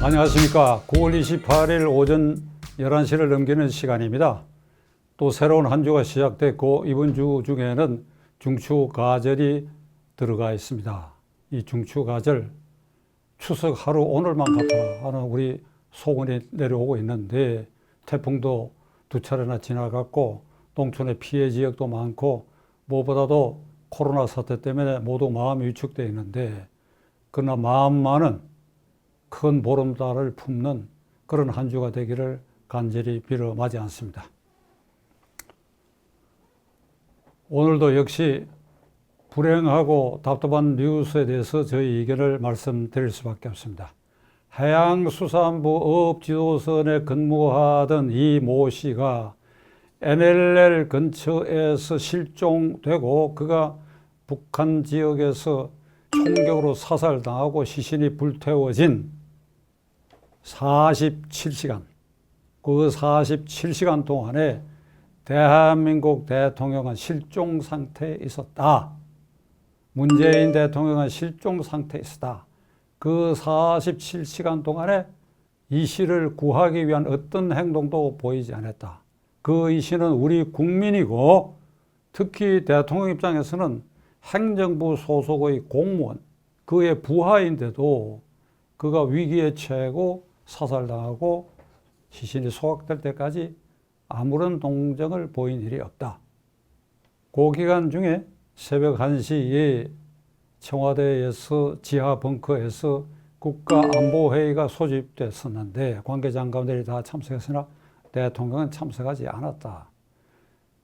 안녕하십니까. 9월 28일 오전 11시를 넘기는 시간입니다. 또 새로운 한 주가 시작됐고 이번 주 중에는 중추가절이 들어가 있습니다. 이 중추가절 추석 하루 오늘만 같아 하는 우리 소문이 내려오고 있는데 태풍도 두 차례나 지나갔고 농촌의 피해 지역도 많고 무엇보다도 코로나 사태 때문에 모두 마음이 위축되어 있는데 그러나 마음만은 큰 보름달을 품는 그런 한 주가 되기를 간절히 빌어 마지 않습니다. 오늘도 역시 불행하고 답답한 뉴스에 대해서 저희 의견을 말씀드릴 수밖에 없습니다. 해양수산부 어업지도선에 근무하던 이 모 씨가 NLL 근처에서 실종되고 그가 북한 지역에서 총격으로 사살당하고 시신이 불태워진 47시간, 그 47시간 동안에 대한민국 대통령은 실종 상태에 있었다. 문재인 대통령은 실종 상태에 있었다. 그 47시간 동안에 이 씨를 구하기 위한 어떤 행동도 보이지 않았다. 그 이 씨는 우리 국민이고 특히 대통령 입장에서는 행정부 소속의 공무원, 그의 부하인데도 그가 위기에 처하고 사살당하고 시신이 소각될 때까지 아무런 동정을 보인 일이 없다. 그 기간 중에 새벽 1시에 청와대에서 지하 벙커에서 국가안보회의가 소집됐었는데 관계장관들이 다 참석했으나 대통령은 참석하지 않았다.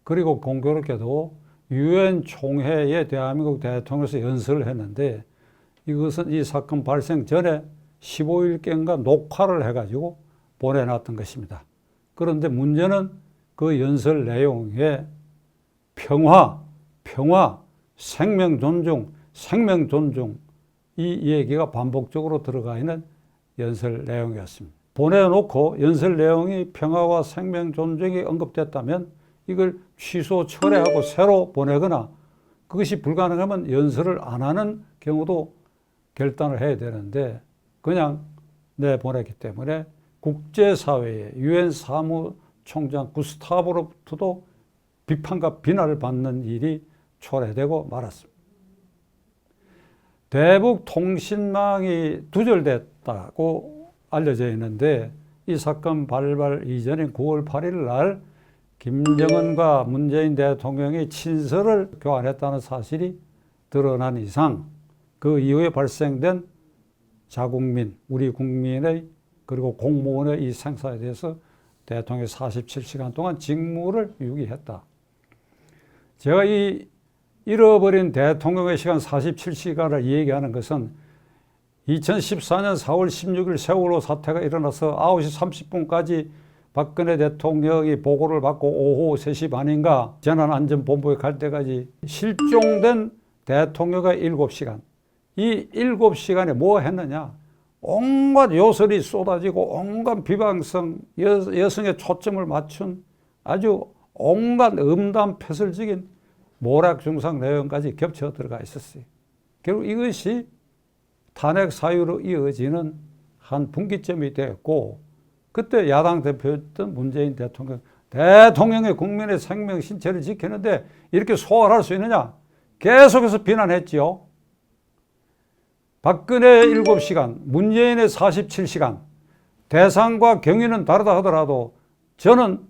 그리고 공교롭게도 유엔 총회에 대한민국 대통령에서 연설을 했는데 이것은 이 사건 발생 전에 15일경과 녹화를 해가지고 보내놨던 것입니다. 그런데 문제는 그 연설 내용에 평화, 평화, 생명 존중, 생명 존중 이 얘기가 반복적으로 들어가 있는 연설 내용이었습니다. 보내놓고 연설 내용이 평화와 생명 존중이 언급됐다면 이걸 취소 철회하고 새로 보내거나 그것이 불가능하면 연설을 안 하는 경우도 결단을 해야 되는데 그냥 내보냈기 때문에 국제사회의 유엔 사무총장 구스타브로부터도 비판과 비난을 받는 일이 초래되고 말았습니다. 대북 통신망이 두절됐다고 알려져 있는데 이 사건 발발 이전인 9월 8일 날 김정은과 문재인 대통령이 친서를 교환했다는 사실이 드러난 이상 그 이후에 발생된 자국민, 우리 국민의 그리고 공무원의 이 생사에 대해서 대통령이 47시간 동안 직무를 유기했다. 제가 이 잃어버린 대통령의 시간 47시간을 얘기하는 것은 2014년 4월 16일 세월호 사태가 일어나서 9시 30분까지 박근혜 대통령이 보고를 받고 오후 3시 반인가 재난안전본부에 갈 때까지 실종된 대통령의 7시간. 이 7시간에 뭐 했느냐? 온갖 요설이 쏟아지고 온갖 비방성, 여, 여성의 초점을 맞춘 아주 온갖 음담 패설적인 모략중상 내용까지 겹쳐 들어가 있었어요. 결국 이것이 탄핵 사유로 이어지는 한 분기점이 되었고 그때 야당 대표였던 문재인 대통령 대통령의 국민의 생명 신체를 지키는데 이렇게 소홀할 수 있느냐 계속해서 비난했지요. 박근혜 7시간, 문재인의 47시간, 대상과 경위는 다르다 하더라도 저는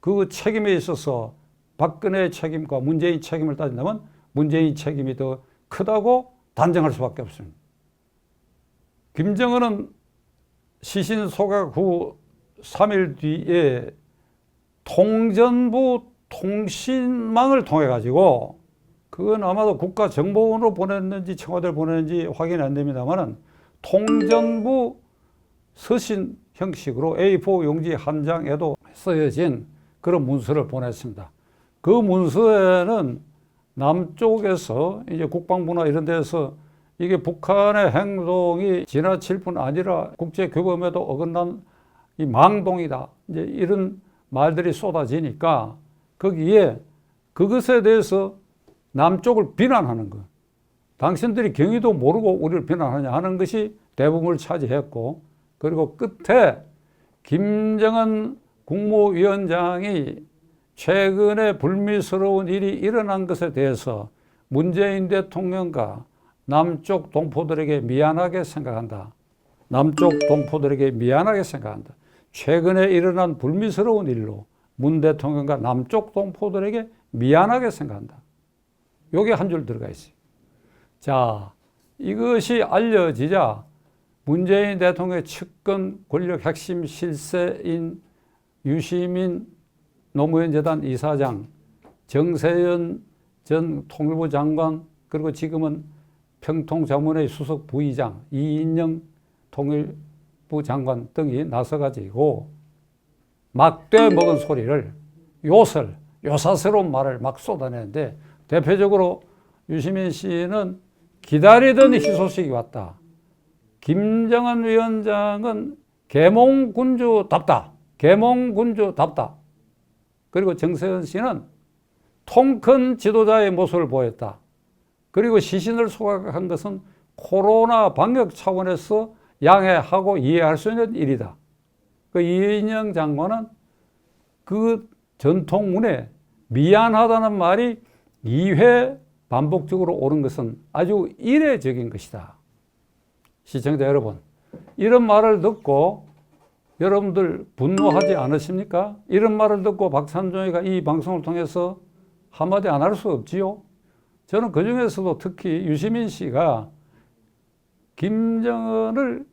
그 책임에 있어서 박근혜의 책임과 문재인 책임을 따진다면 문재인 책임이 더 크다고 단정할 수밖에 없습니다. 김정은은 시신 소각 후 3일 뒤에 통전부 통신망을 통해 가지고 그건 아마도 국가정보원으로 보냈는지 청와대를 보냈는지 확인이 안 됩니다만은 통전부 서신 형식으로 A4 용지 한 장에도 쓰여진 그런 문서를 보냈습니다. 그 문서에는 남쪽에서 이제 국방부나 이런 데서 이게 북한의 행동이 지나칠 뿐 아니라 국제 규범에도 어긋난 이 망동이다. 이제 이런 말들이 쏟아지니까 거기에 그것에 대해서 남쪽을 비난하는 것. 당신들이 경위도 모르고 우리를 비난하냐 하는 것이 대부분을 차지했고 그리고 끝에 김정은 국무위원장이 최근에 불미스러운 일이 일어난 것에 대해서 문재인 대통령과 남쪽 동포들에게 미안하게 생각한다. 남쪽 동포들에게 미안하게 생각한다. 최근에 일어난 불미스러운 일로 문 대통령과 남쪽 동포들에게 미안하게 생각한다. 요게 한줄 들어가 있어요. 자, 이것이 알려지자 문재인 대통령의 측근 권력 핵심 실세인 유시민 노무현 재단 이사장, 정세현 전 통일부 장관, 그리고 지금은 평통자문회 수석 부의장, 이인영 통일부 장관 등이 나서가지고 막대 먹은 소리를 요설, 요사스러운 말을 막 쏟아내는데 대표적으로 유시민 씨는 기다리던 희소식이 왔다. 김정은 위원장은 계몽군주답다. 계몽군주답다. 그리고 정세현 씨는 통큰 지도자의 모습을 보였다. 그리고 시신을 소각한 것은 코로나 방역 차원에서 양해하고 이해할 수 있는 일이다. 그 이인영 장관은 그 전통문에 미안하다는 말이 2회 반복적으로 오는 것은 아주 이례적인 것이다. 시청자 여러분, 이런 말을 듣고 여러분들 분노하지 않으십니까? 이런 말을 듣고 박찬종이가 이 방송을 통해서 한마디 안 할 수 없지요. 저는 그 중에서도 특히 유시민 씨가 김정은을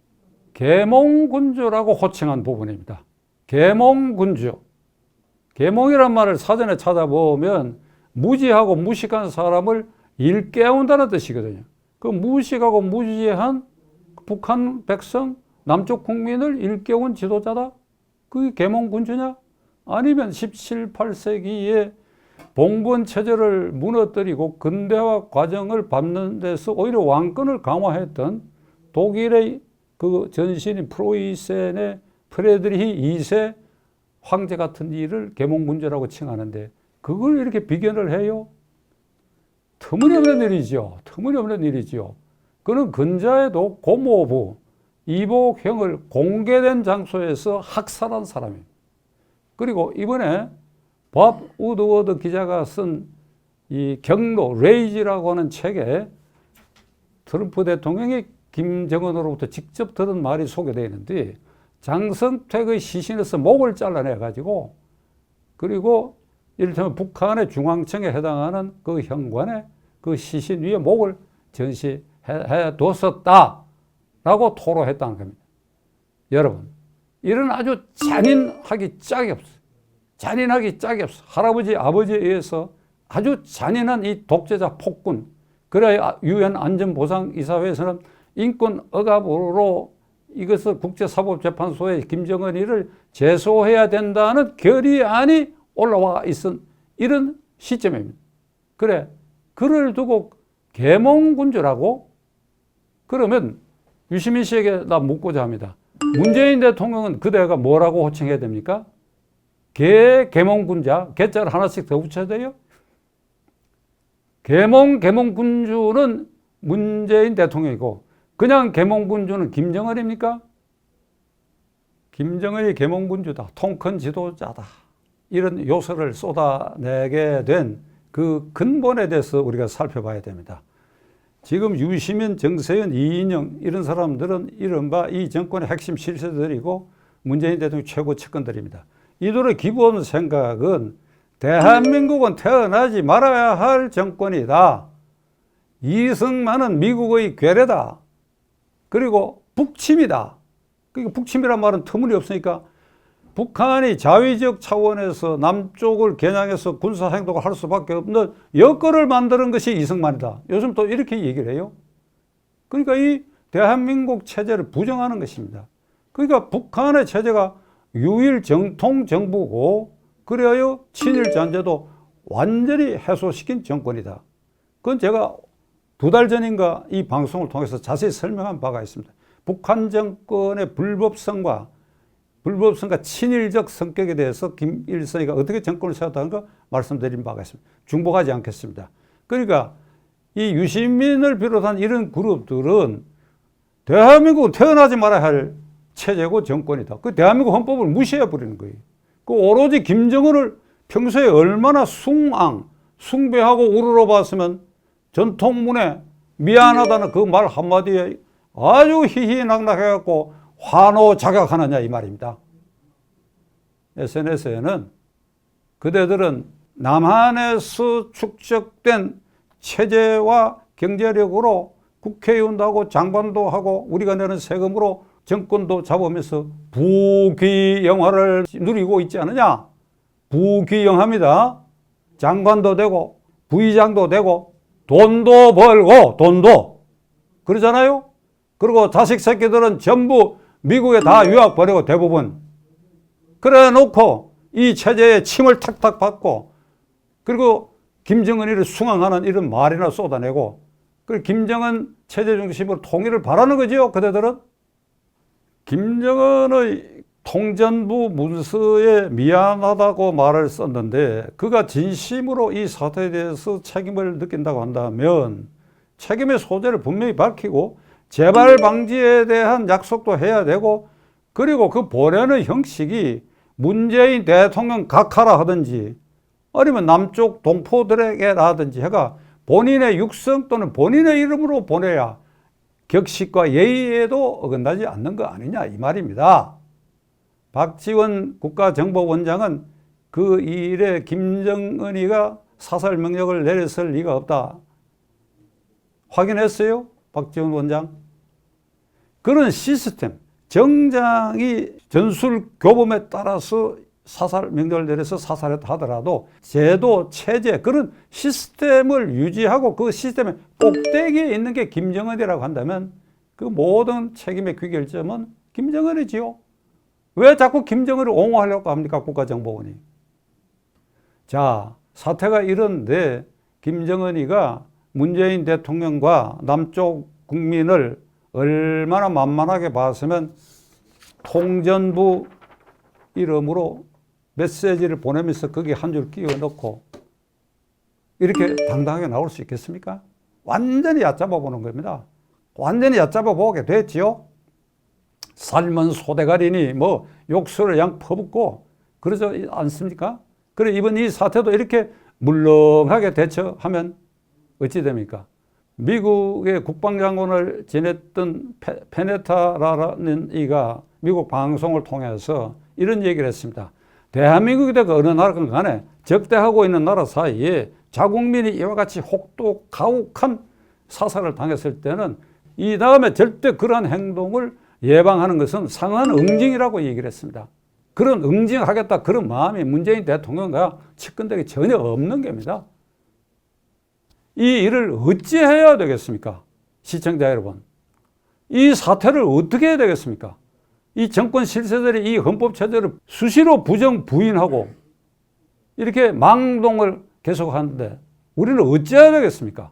계몽군주라고 호칭한 부분입니다. 계몽군주. 계몽이란 말을 사전에 찾아보면 무지하고 무식한 사람을 일깨운다는 뜻이거든요. 그 무식하고 무지한 북한 백성, 남쪽 국민을 일깨운 지도자다? 그게 계몽군주냐? 아니면 17, 8세기에 봉건 체제를 무너뜨리고 근대화 과정을 밟는 데서 오히려 왕권을 강화했던 독일의 그 전신인 프로이센의 프레드리히 2세 황제 같은 일을 계몽군주라고 칭하는데 그걸 이렇게 비견을 해요? 터무니없는 일이죠. 터무니없는 일이죠. 그는 근자에도 고모부 이복형을 공개된 장소에서 학살한 사람입니다. 그리고 이번에 밥 우드워드 기자가 쓴 이 경로 레이지라고 하는 책에 트럼프 대통령이 김정은으로부터 직접 들은 말이 소개되어 있는데 장성택의 시신에서 목을 잘라내 가지고 그리고 이를테면 북한의 중앙청에 해당하는 그 현관에 그 시신 위에 목을 전시해 뒀었다라고 토로했다는 겁니다. 여러분, 이런 아주 잔인하기 짝이 없어요. 잔인하기 짝이 없어. 할아버지, 아버지에 의해서 아주 잔인한 이 독재자 폭군. 그래야 유엔 안전보상이사회에서는 인권 억압으로 이것을 국제사법재판소에 김정은이를 제소해야 된다는 결의안이 올라와 있은 이런 시점입니다. 그래, 그를 두고 계몽군주라고? 그러면 유시민 씨에게 나 묻고자 합니다. 문재인 대통령은 그대가 뭐라고 호칭해야 됩니까? 개, 계몽군자, 개자를 하나씩 더 붙여야 돼요? 계몽, 계몽군주는 문재인 대통령이고, 그냥 계몽군주는 김정은입니까? 김정은이 계몽군주다. 통큰 지도자다. 이런 요소를 쏟아내게 된 그 근본에 대해서 우리가 살펴봐야 됩니다. 지금 유시민, 정세현, 이인영 이런 사람들은 이른바 이 정권의 핵심 실세들이고 문재인 대통령 최고 측근들입니다. 이들의 기본 생각은 대한민국은 태어나지 말아야 할 정권이다. 이승만은 미국의 괴뢰다. 그리고 북침이다. 그러니까 북침이란 말은 터무니없으니까 북한이 자위적 차원에서 남쪽을 겨냥해서 군사 행동을 할 수밖에 없는 여건을 만드는 것이 이승만이다. 요즘 또 이렇게 얘기를 해요. 그러니까 이 대한민국 체제를 부정하는 것입니다. 그러니까 북한의 체제가 유일 정통 정부고 그래야 친일 잔재도 완전히 해소시킨 정권이다. 그건 제가 두 달 전인가 이 방송을 통해서 자세히 설명한 바가 있습니다. 북한 정권의 불법성과 불법성과 친일적 성격에 대해서 김일성이가 어떻게 정권을 세웠다는 말씀드린 바가 있습니다. 중복하지 않겠습니다. 그러니까 이 유시민을 비롯한 이런 그룹들은 대한민국은 태어나지 말아야 할 체제고 정권이다. 그 대한민국 헌법을 무시해 버리는 거예요. 그 오로지 김정은을 평소에 얼마나 숭앙, 숭배하고 우러러 봤으면 전통문에 미안하다는 그 말 한마디에 아주 희희낙낙해갖고 환호 자격하느냐 이 말입니다. SNS에는 그대들은 남한에서 축적된 체제와 경제력으로 국회의원도 장관도 하고 우리가 내는 세금으로 정권도 잡으면서 부귀영화를 누리고 있지 않느냐? 부귀영합니다. 장관도 되고 부의장도 되고 돈도 벌고 돈도 그러잖아요. 그리고 자식 새끼들은 전부 미국에 다 유학 보내고 대부분. 그래 놓고 이 체제에 침을 탁탁 받고 그리고 김정은이를 숭앙하는 이런 말이나 쏟아내고 그 김정은 체제 중심으로 통일을 바라는 거지요 그대들은? 김정은의 통전부 문서에 미안하다고 말을 썼는데 그가 진심으로 이 사태에 대해서 책임을 느낀다고 한다면 책임의 소재를 분명히 밝히고 재발 방지에 대한 약속도 해야 되고 그리고 그 보내는 형식이 문재인 대통령 각하라 하든지 아니면 남쪽 동포들에게라든지 해가 본인의 육성 또는 본인의 이름으로 보내야 격식과 예의에도 어긋나지 않는 거 아니냐 이 말입니다. 박지원 국가정보원장은 그 일에 김정은이가 사살 명령을 내렸을 리가 없다. 확인했어요? 박지원 원장? 그런 시스템, 정장이 전술 교범에 따라서 사살 명령을 내려서 사살했다 하더라도 제도, 체제, 그런 시스템을 유지하고 그 시스템의 꼭대기에 있는 게 김정은이라고 한다면 그 모든 책임의 귀결점은 김정은이지요. 왜 자꾸 김정은을 옹호하려고 합니까? 국가정보원이. 자, 사태가 이런데 김정은이가 문재인 대통령과 남쪽 국민을 얼마나 만만하게 봤으면 통전부 이름으로 메시지를 보내면서 거기에 한 줄 끼워 넣고 이렇게 당당하게 나올 수 있겠습니까? 완전히 얕잡아 보는 겁니다. 완전히 얕잡아 보게 됐지요. 삶은 소대가리니 뭐 욕설을 양 퍼붓고 그러지 않습니까? 그래 이번 이 사태도 이렇게 물렁하게 대처하면 어찌 됩니까? 미국의 국방장관을 지냈던 페, 페네타라는 이가 미국 방송을 통해서 이런 얘기를 했습니다. 대한민국이 되고 어느 나라건 간에 적대하고 있는 나라 사이에 자국민이 이와 같이 혹독 가혹한 사살을 당했을 때는 이 다음에 절대 그러한 행동을 예방하는 것은 상한 응징이라고 얘기를 했습니다. 그런 응징하겠다 그런 마음이 문재인 대통령과 측근들이 전혀 없는 겁니다. 이 일을 어찌해야 되겠습니까? 시청자 여러분. 이 사태를 어떻게 해야 되겠습니까? 이 정권 실세들이 이 헌법 체제를 수시로 부정 부인하고 이렇게 망동을 계속하는데 우리는 어찌해야 되겠습니까?